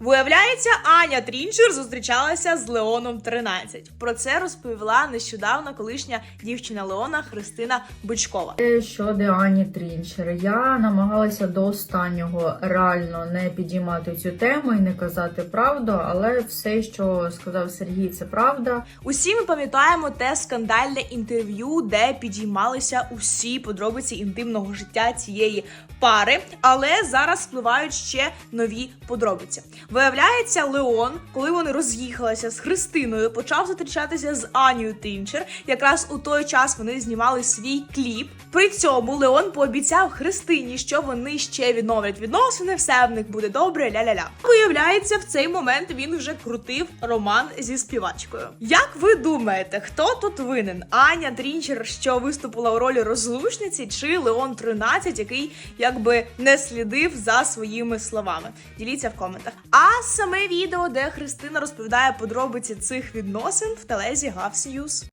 Виявляється, Аня Трінчер зустрічалася з Леоном 13. Про це розповіла нещодавно колишня дівчина Леона Христина Бичкова. Е, Щодо Ані Трінчер, я намагалася до останнього реально не підіймати цю тему і не казати правду, але все, що сказав Сергій, це правда. Усі ми пам'ятаємо те скандальне інтерв'ю, де підіймалися усі подробиці інтимного життя цієї пари, але зараз спливають ще нові подробиці. Виявляється, Леон, коли вони роз'їхалися з Христиною, почав зустрічатися з Анією Трінчер. Якраз у той час вони знімали свій кліп. При цьому Леон пообіцяв Христині, що вони ще відновлять відносини, все в них буде добре. Ля-ля-ля. Виявляється, в цей момент він вже крутив роман зі співачкою. Як ви думаєте, хто тут винен? Аня Трінчер, що виступила у ролі розлучниці, чи Леон 13, який якби не слідив за своїми словами? Діліться в коментах. А саме відео, де Христина розповідає подробиці цих відносин в телезі Гавс Ньюз.